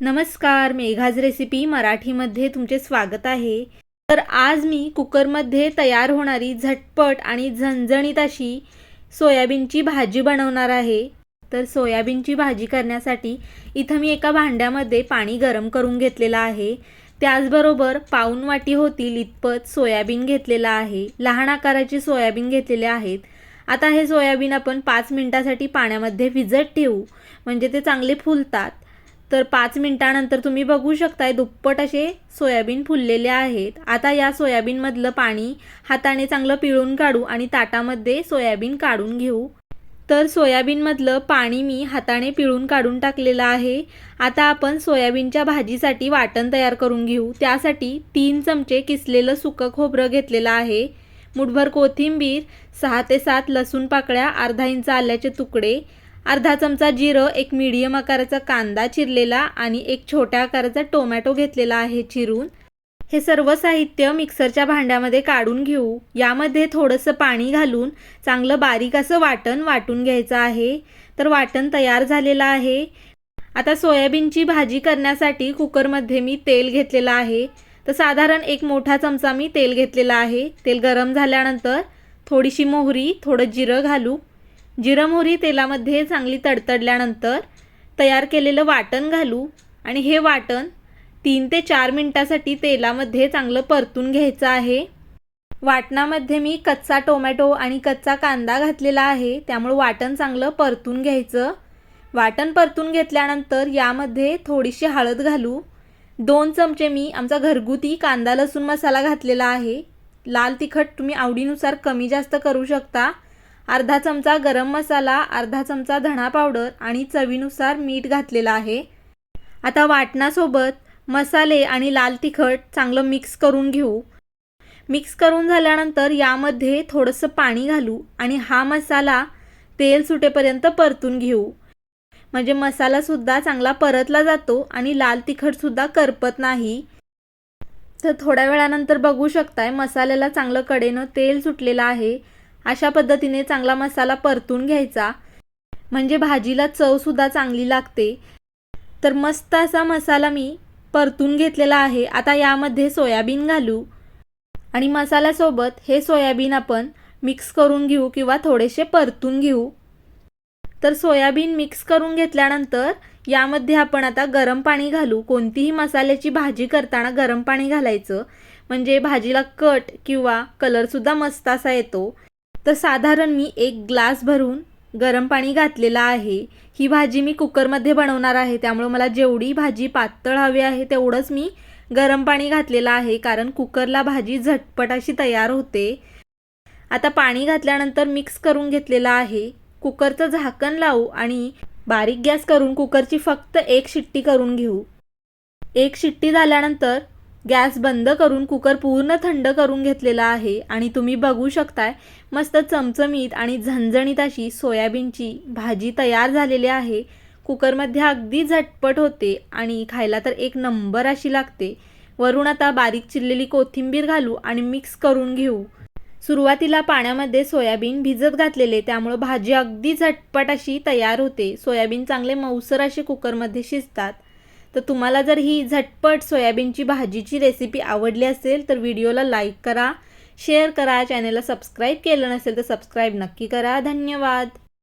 नमस्कार मेघाज रेसिपी मराठीमध्ये तुमचे स्वागत आहे. तर आज मी कुकरमध्ये तयार होणारी झटपट आणि झणझणीत अशी सोयाबीनची भाजी बनवणार आहे. तर सोयाबीनची भाजी करण्यासाठी इथं मी एका भांड्यामध्ये पाणी गरम करून घेतलेलं आहे. त्याचबरोबर पाऊन वाटी होतील इतपत सोयाबीन घेतलेलं आहे. लहान आकाराचे सोयाबीन घेतलेले आहेत. आता हे सोयाबीन आपण पाच मिनटासाठी पाण्यामध्ये भिजत ठेवू. म्हणजे ते चांगले फुलतात. तर पाच मिनटानंतर तुम्ही बघू शकताय दुप्पट असे सोयाबीन फुललेले आहेत. आता या सोयाबीनमधलं पाणी हाताने चांगलं पिळून काढू आणि ताटामध्ये सोयाबीन काढून घेऊ. तर सोयाबीनमधलं पाणी मी हाताने पिळून काढून टाकलेलं आहे. आता आपण सोयाबीनच्या भाजीसाठी वाटण तयार करून घेऊ. त्यासाठी तीन चमचे किसलेलं सुकं खोबरं घेतलेलं आहे. मुठभर कोथिंबीर सहा ते सात लसूण पाकळ्या अर्धा इंच आल्याचे तुकडे अर्धा चमचा जिरं एक मीडियम आकाराचा कांदा चिरलेला आणि एक छोट्या आकाराचा टोमॅटो घेतलेला आहे चिरून. हे सर्व साहित्य मिक्सरच्या भांड्यामध्ये काढून घेऊ. यामध्ये थोडंसं पाणी घालून चांगलं बारीक असं वाटण वाटून घ्यायचं आहे. तर वाटण तयार झालेलं आहे. आता सोयाबीनची भाजी करण्यासाठी कुकरमध्ये मी तेल घेतलेलं आहे. तर साधारण एक मोठा चमचा मी तेल घेतलेला आहे. तेल गरम झाल्यानंतर थोडीशी मोहरी थोडं जिरं घालू. जिरं मोहरी तेलामध्ये चांगली तडतडल्यानंतर तयार केलेलं वाटण घालू आणि हे वाटण तीन ते चार मिनटासाठी तेलामध्ये चांगलं परतून घ्यायचं आहे. वाटणामध्ये मी कच्चा टोमॅटो आणि कच्चा कांदा घातलेला आहे त्यामुळे वाटण चांगलं परतून घ्यायचं. वाटण परतून घेतल्यानंतर यामध्ये थोडीशी हळद घालू. दोन चमचे मी आमचा घरगुती कांदा लसूण मसाला घातलेला आहे. लाल तिखट तुम्ही आवडीनुसार कमी जास्त करू शकता. अर्धा चमचा गरम मसाला अर्धा चमचा धणा पावडर आणि चवीनुसार मीठ घातलेलं आहे. आता वाटणासोबत मसाले आणि लाल तिखट चांगलं मिक्स करून घेऊ. मिक्स करून झाल्यानंतर यामध्ये थोडंसं पाणी घालू आणि हा मसाला तेल सुटेपर्यंत परतून घेऊ. म्हणजे मसालासुद्धा चांगला परतला जातो आणि लाल तिखटसुद्धा करपत नाही. तर थोड्या वेळानंतर बघू शकताय मसाल्याला चांगलं कडेनं तेल सुटलेलं आहे. अशा पद्धतीने चांगला मसाला परतून घ्यायचा. म्हणजे भाजीला चवसुद्धा चांगली लागते. तर मस्त असा मसाला मी परतून घेतलेला आहे. आता यामध्ये सोयाबीन घालू. आणि मसाल्यासोबत हे सोयाबीन आपण मिक्स करून घेऊ किंवा थोडेसे परतून घेऊ. तर सोयाबीन मिक्स करून घेतल्यानंतर यामध्ये आपण आता गरम पाणी घालू. कोणतीही मसाल्याची भाजी करताना गरम पाणी घालायचं. म्हणजे भाजीला कट किंवा कलरसुद्धा मस्त असा येतो. तर साधारण मी एक ग्लास भरून गरम पाणी घातलेलं आहे. ही भाजी मी कुकरमध्ये बनवणार आहे. त्यामुळे मला जेवढी भाजी पातळ हवी आहे तेवढंच मी गरम पाणी घातलेलं आहे. कारण कुकरला भाजी झटपट अशी तयार होते. आता पाणी घातल्यानंतर मिक्स करून घेतलेलं आहे. कुकरचं झाकण लावू आणि बारीक गॅस करून कुकरची फक्त एक शिट्टी करून घेऊ. एक शिट्टी झाल्यानंतर गॅस बंद करून कुकर पूर्ण थंड करून घेतलेला आहे आणि तुम्ही बघू शकताय मस्त चमचमीत आणि झणझणीत अशी सोयाबीनची भाजी तयार झालेली आहे. कुकरमध्ये अगदी झटपट होते आणि खायला तर एक नंबर अशी लागते. वरून आता बारीक चिरलेली कोथिंबीर घालू आणि मिक्स करून घेऊ. सुरुवातीला पाण्यामध्ये सोयाबीन भिजत घातलेले त्यामुळं भाजी अगदी झटपट अशी तयार होते. सोयाबीन चांगले मऊसर असे कुकरमध्ये शिजतात. तर तुम्हाला जर ही झटपट सोयाबीनची भाजीची रेसिपी आवडली असेल तर व्हिडिओला लाईक करा शेअर करा चॅनलला सबस्क्राईब केलं नसेल तर सबस्क्राईब नक्की करा. धन्यवाद.